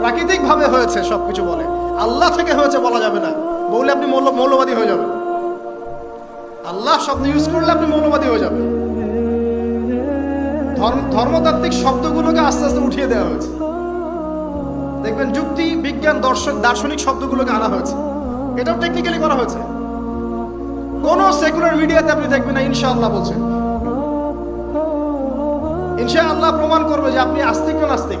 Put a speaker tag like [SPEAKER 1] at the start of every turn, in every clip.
[SPEAKER 1] প্রাকৃতিক ভাবে হয়েছে, সবকিছু বলে। আল্লাহ থেকে হয়েছে বলা যাবে না। বললে আপনি মৌলবাদী হয়ে যাবেন। আল্লাহ শব্দ ইউজ করলে আপনি মৌলবাদী হয়ে যাবেন। ধর্ম ধর্মতাত্ত্বিক শব্দগুলোকে আস্তে আস্তে উঠিয়ে দেওয়া হয়েছে। দেখবেন যুক্তি, বিজ্ঞান, দর্শন, দার্শনিক শব্দগুলোকে আনা হয়েছে। এটাও টেকনিক্যালি করা হয়েছে। কোন সেকুলার মিডিয়াতে আপনি দেখবেন না, ইনশাআল্লাহ বলছে। ইনশাআল্লাহ প্রমাণ করবে যে আপনি আস্তিক না নাস্তিক।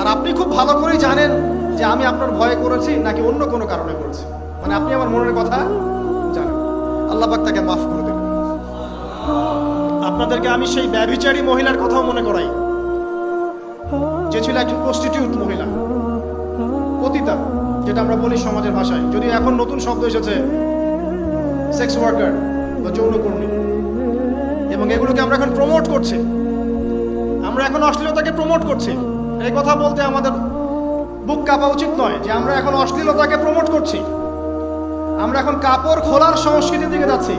[SPEAKER 1] আর আপনি খুব ভালো করেই জানেন যে আমি আপনার ভয়ে করেছি নাকি অন্য কোনো কারণে করেছি। মানে আপনি আমার মনের কথা জানেন। আল্লাহ পাক তাকে মাফ করে দেবেন আপনাদেরকে আমি সেই ব্যভিচারী মহিলার কথাও মনে করাই। যে ছিল একজন প্রস্টিটিউট মহিলা। পতিতা, যেটা আমরা বলি সমাজের ভাষায়। যদি এখন নতুন শব্দ এসেছে সেক্স ওয়ার্কার বা যৌনকর্মী এবং এগুলোকে আমরা এখন প্রমোট করছি। আমরা এখন অশ্লীলতাকে প্রমোট করছি। এই কথা বলতে আমাদের বুক কাঁপা উচিত নয় যে আমরা এখন অশ্লীলতাকে প্রমোট করছি। আমরা এখন কাপড় খোলার সংস্কৃতির দিকে যাচ্ছি।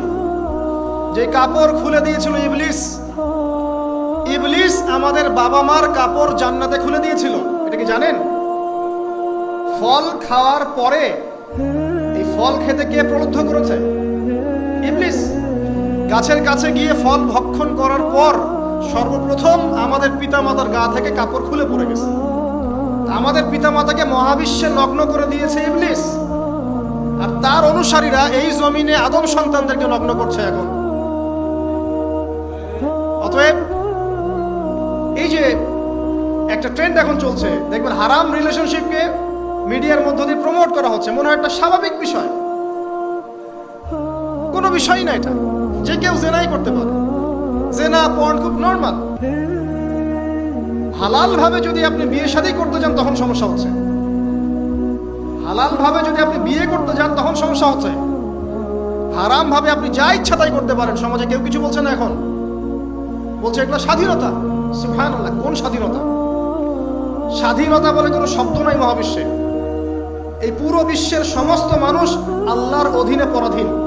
[SPEAKER 1] যে কাপড় খুলে দিয়েছিল ইবলিস ইবলিস আমাদের বাবা মার কাপড় জান্নাতে খুলে দিয়েছিল। এটা কি জানেন? ফল খাওয়ার পরে এই ফল খেতে কে প্রলুব্ধ করেছে? ইবলিস। গাছের কাছে গিয়ে ফল ভক্ষণ করার পর সর্বপ্রথম আমাদের পিতামাতার গা থেকে কাপড় খুলে পড়ে গেছে। আমাদের পিতামাতাকে মহাবিশ্বে নগ্ন করে দিয়েছে ইবলিস। আর তার অনুসারীরা এই জমিনে আদম সন্তানদেরকে নগ্ন করছে এখন। অতএব এই যে একটা ট্রেন্ড এখন চলছে, দেখবেন হারাম রিলেশনশিপকে মিডিয়ার মধ্য দিয়ে প্রমোট করা হচ্ছে, মনে হয় একটা স্বাভাবিক বিষয়। কোনো বিষয়ই না এটা, যে কেউ জেনাই করতে পারে। জেনা পর্ন খুব নর্মাল হালাল ভাবে যদি আপনি বিয়ে শাদী করতে যান, তখন সমস্যা হচ্ছে। হালাল ভাবে যদি আপনি বিয়ে করতে যান, তখন সমস্যা হচ্ছে। হারাম ভাবে আপনি যা ইচ্ছা তাই করতে পারেন, সমাজে কেউ কিছু বলছে না এখন। বলছে এগুলো স্বাধীনতা। কোন স্বাধীনতা? স্বাধীনতা বলে কোনো শব্দ নাই মহাবিশ্বে। এই পুরো বিশ্বের সমস্ত মানুষ আল্লাহর অধীনে পরাধীন।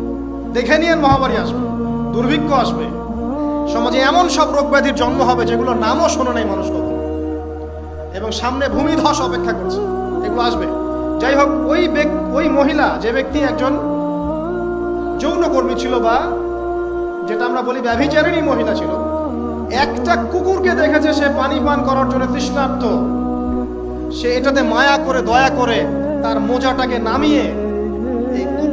[SPEAKER 1] দেখে নিয়ে মহামারী আসবে, দুর্ভিক্ষ আসবে। সমাজে এমন সব রোগ ব্যাধির জন্ম হবে যেগুলো নামও শোনে নাই মানুষ কখনো। এবং সামনে ভূমিধস অপেক্ষা করছে, এগুলো আসবে। যাই হোক, ওই ওই মহিলা, যে ব্যক্তি একজন যৌনকর্মী ছিল বা যেটা আমরা বলি ব্যভিচারিণী মহিলা ছিল, একটা কুকুরকে দেখেছে সে পানি পান করার জন্য তৃষ্ণার্ত। সে এটাতে মায়া করে, দয়া করে তার মোজাটাকে নামিয়ে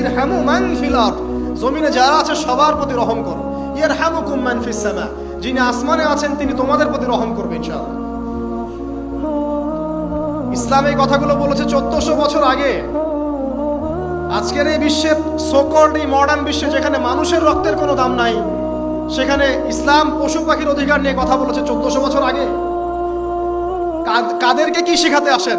[SPEAKER 1] ইরহামু মান ফিল জমিনে যারা আছে, সবার প্রতি রহম করো। ইয়ারহামুকুম মান ফিস সামা। যিনি আসমানে আছেন, তিনি তোমাদের প্রতি রহম করবে, ইনশাআল্লাহ। ইসলাম এই কথাগুলো বলেছে চোদ্দশো বছর আগে। আজকের এই বিশ্বে সোকল্ড এই মডার্ন বিশ্বে যেখানে মানুষের রক্তের কোনো দাম নাই, সেখানে ইসলাম পশু পাখির অধিকার নিয়ে কথা বলেছে চোদ্দশো বছর আগে। কাদেরকে কি শেখাতে আসেন?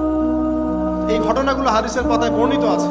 [SPEAKER 1] এই ঘটনাগুলো হাদিসের পাতায় বর্ণিত আছে।